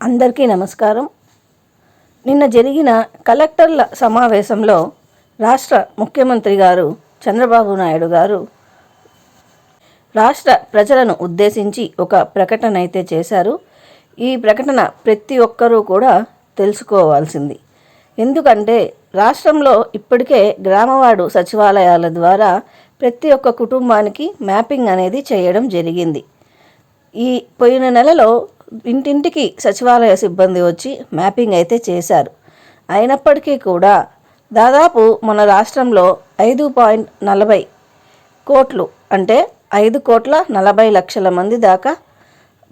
అందరికీ నమస్కారం. నిన్న జరిగిన కలెక్టర్ల సమావేశంలో రాష్ట్ర ముఖ్యమంత్రి గారు చంద్రబాబు నాయుడు గారు రాష్ట్ర ప్రజలను ఉద్దేశించి ఒక ప్రకటన అయితే చేశారు. ఈ ప్రకటన ప్రతి ఒక్కరూ కూడా తెలుసుకోవాల్సింది. ఎందుకంటే రాష్ట్రంలో ఇప్పటికే గ్రామవాడు సచివాలయాల ద్వారా ప్రతి ఒక్క కుటుంబానికి మ్యాపింగ్ అనేది చేయడం జరిగింది. ఈ పోయిన నెలలో ఇంటింటికి సచివాలయ సిబ్బంది వచ్చి మ్యాపింగ్ అయితే చేశారు. అయినప్పటికీ కూడా దాదాపు మన రాష్ట్రంలో ఐదు పాయింట్ నలభై కోట్లు అంటే ఐదు కోట్ల నలభై లక్షల మంది దాకా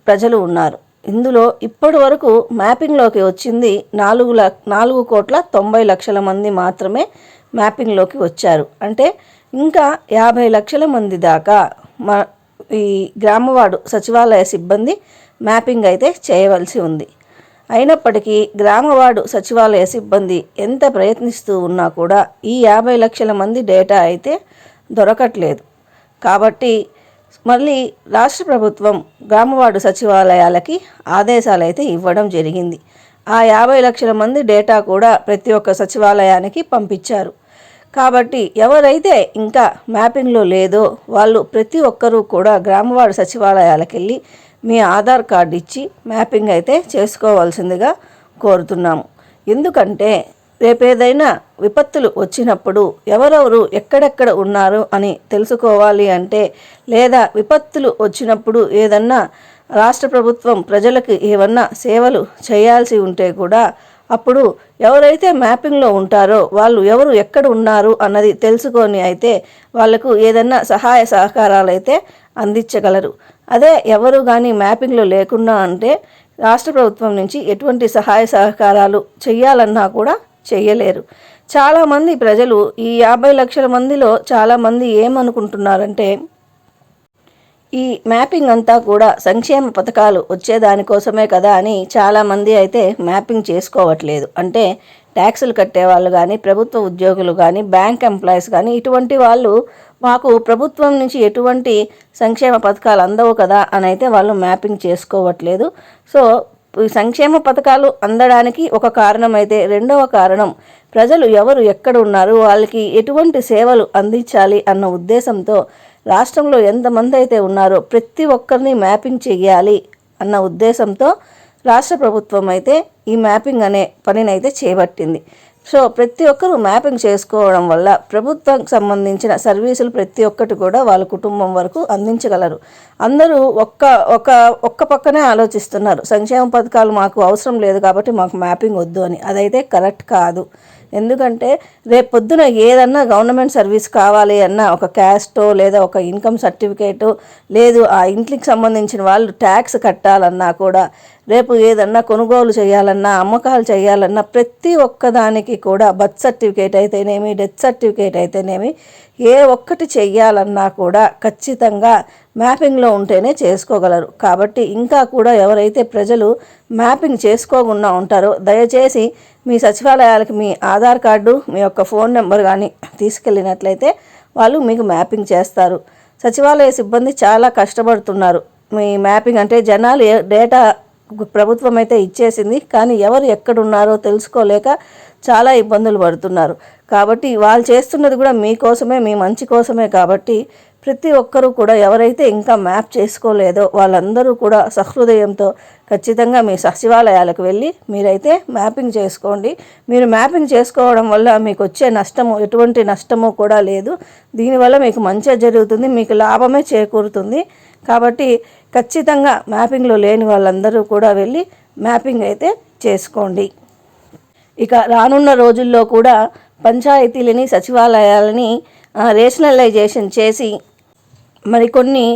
ప్రజలు ఉన్నారు. ఇందులో ఇప్పటి వరకు మ్యాపింగ్లోకి వచ్చింది నాలుగు ల నాలుగు కోట్ల తొంభై లక్షల మంది మాత్రమే మ్యాపింగ్లోకి వచ్చారు. అంటే ఇంకా యాభై లక్షల మంది దాకా మా ఈ గ్రామవాడు సచివాలయ సిబ్బంది మ్యాపింగ్ అయితే చేయవలసి ఉంది. అయినప్పటికీ గ్రామవాడు సచివాలయ సిబ్బంది ఎంత ప్రయత్నిస్తూ ఉన్నా కూడా ఈ యాభై లక్షల మంది డేటా అయితే దొరకట్లేదు. కాబట్టి మళ్ళీ రాష్ట్ర ప్రభుత్వం గ్రామవాడు సచివాలయాలకి ఆదేశాలు అయితే ఇవ్వడం జరిగింది. ఆ యాభై లక్షల మంది డేటా కూడా ప్రతి ఒక్క సచివాలయానికి పంపించారు. కాబట్టి ఎవరైతే ఇంకా మ్యాపింగ్లో లేదో వాళ్ళు ప్రతి ఒక్కరూ కూడా గ్రామవాడు సచివాలయాలకు వెళ్ళి మీ ఆధార్ కార్డు ఇచ్చి మ్యాపింగ్ అయితే చేసుకోవాల్సిందిగా కోరుతున్నాము. ఎందుకంటే రేపేదైనా విపత్తులు వచ్చినప్పుడు ఎవరెవరు ఎక్కడెక్కడ ఉన్నారు అని తెలుసుకోవాలి అంటే లేదా విపత్తులు వచ్చినప్పుడు ఏదన్నా రాష్ట్ర ప్రభుత్వం ప్రజలకు ఏమన్నా సేవలు చేయాల్సి ఉంటే కూడా అప్పుడు ఎవరైతే మ్యాపింగ్లో ఉంటారో వాళ్ళు ఎవరు ఎక్కడ ఉన్నారు అన్నది తెలుసుకొని అయితే వాళ్ళకు ఏదన్నా సహాయ సహకారాలు అయితే అందించగలరు. అదే ఎవరు కానీ మ్యాపింగ్లో లేకుండా అంటే రాష్ట్ర ప్రభుత్వం నుంచి ఎటువంటి సహాయ సహకారాలు చేయాలన్నా కూడా చేయలేరు చాలామంది ప్రజలు ఈ యాభై లక్షల మందిలో చాలామంది ఏమనుకుంటున్నారంటే ఈ మ్యాపింగ్ అంతా కూడా సంక్షేమ పథకాలు వచ్చేదానికోసమే కదా అని చాలామంది అయితే మ్యాపింగ్ చేసుకోవట్లేదు. అంటే ట్యాక్సులు కట్టేవాళ్ళు కానీ ప్రభుత్వ ఉద్యోగులు కానీ బ్యాంక్ ఎంప్లాయీస్ కానీ ఇటువంటి వాళ్ళు మాకు ప్రభుత్వం నుంచి ఎటువంటి సంక్షేమ పథకాలు అందవు కదా అని అయితే వాళ్ళు మ్యాపింగ్ చేసుకోవట్లేదు. సో సంక్షేమ పథకాలు అందడానికి ఒక కారణం అయితే రెండవ కారణం ప్రజలు ఎవరు ఎక్కడ ఉన్నారు వాళ్ళకి ఎటువంటి సేవలు అందించాలి అన్న ఉద్దేశంతో రాష్ట్రంలో ఎంతమంది అయితే ఉన్నారో ప్రతి ఒక్కరిని మ్యాపింగ్ చేయాలి అన్న ఉద్దేశంతో రాష్ట్ర ప్రభుత్వం అయితే ఈ మ్యాపింగ్ అనే పనినైతే చేపట్టింది. సో ప్రతి ఒక్కరూ మ్యాపింగ్ చేసుకోవడం వల్ల ప్రభుత్వం సంబంధించిన సర్వీసులు ప్రతి ఒక్కటి కూడా వాళ్ళ కుటుంబం వరకు అందించగలరు. అందరూ ఒక్క ఒక ఒక్క పక్కనే ఆలోచిస్తున్నారు. సంక్షేమ పథకాలు మాకు అవసరం లేదు కాబట్టి మాకు మ్యాపింగ్ వద్దు అని. అదైతే కరెక్ట్ కాదు. ఎందుకంటే రేపు పొద్దున ఏదన్నా గవర్నమెంట్ సర్వీస్ కావాలి అన్న ఒక క్యాస్టో లేదా ఒక ఇన్కమ్ సర్టిఫికేటో లేదు ఆ ఇంటికి సంబంధించిన వాళ్ళు ట్యాక్స్ కట్టాలన్నా కూడా రేపు ఏదన్నా కొనుగోలు చేయాలన్నా అమ్మకాలు చేయాలన్నా ప్రతి ఒక్కదానికి కూడా బర్త్ సర్టిఫికేట్ అయితేనేమి డెత్ సర్టిఫికేట్ అయితేనేమి ఏ ఒక్కటి చెయ్యాలన్నా కూడా ఖచ్చితంగా మ్యాపింగ్లో ఉంటేనే చేసుకోగలరు. కాబట్టి ఇంకా కూడా ఎవరైతే ప్రజలు మ్యాపింగ్ చేసుకోకుండా ఉంటారో దయచేసి మీ సచివాలయాలకి మీ ఆధార్ కార్డు మీ యొక్క ఫోన్ నెంబర్ కానీ తీసుకెళ్ళినట్లయితే వాళ్ళు మీకు మ్యాపింగ్ చేస్తారు. సచివాలయ సిబ్బంది చాలా కష్టపడుతున్నారు. మీ మ్యాపింగ్ అంటే జనాలు డేటా ప్రభుత్వం అయితే ఇచ్చేసింది కానీ ఎవరు ఎక్కడున్నారో తెలుసుకోలేక చాలా ఇబ్బందులు పడుతున్నారు. కాబట్టి వాళ్ళు చేస్తున్నది కూడా మీకోసమే మీ మంచి కోసమే కాబట్టి ప్రతి ఒక్కరూ కూడా ఎవరైతే ఇంకా మ్యాప్ చేసుకోలేదో వాళ్ళందరూ కూడా సహృదయంతో ఖచ్చితంగా మీ సచివాలయాలకు వెళ్ళి మీరైతే మ్యాపింగ్ చేసుకోండి. మీరు మ్యాపింగ్ చేసుకోవడం వల్ల మీకు వచ్చే నష్టము ఎటువంటి నష్టము కూడా లేదు. దీనివల్ల మీకు మంచిగా జరుగుతుంది మీకు లాభమే చేకూరుతుంది. కాబట్టి ఖచ్చితంగా మ్యాపింగ్లో లేని వాళ్ళందరూ కూడా వెళ్ళి మ్యాపింగ్ అయితే చేసుకోండి. ఇక రానున్న రోజుల్లో కూడా పంచాయతీలని సచివాలయాలని రేషనలైజేషన్ చేసి మరికొన్ని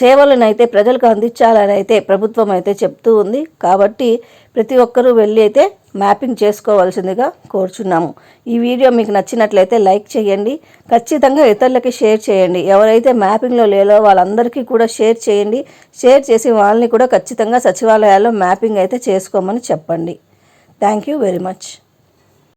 సేవలను అయితే ప్రజలకు అందించాలని అయితే ప్రభుత్వం అయితే చెప్తూ ఉంది. కాబట్టి ప్రతి ఒక్కరూ వెళ్ళి అయితే మ్యాపింగ్ చేసుకోవాల్సిందిగా కోరుచున్నాము. ఈ వీడియో మీకు నచ్చినట్లయితే లైక్ చేయండి. ఖచ్చితంగా ఇతరులకి షేర్ చేయండి. ఎవరైతే మ్యాపింగ్లో లేదో వాళ్ళందరికీ కూడా షేర్ చేయండి. షేర్ చేసి వాళ్ళని కూడా ఖచ్చితంగా సచివాలయాల్లో మ్యాపింగ్ అయితే చేసుకోమని చెప్పండి. Thank you very much.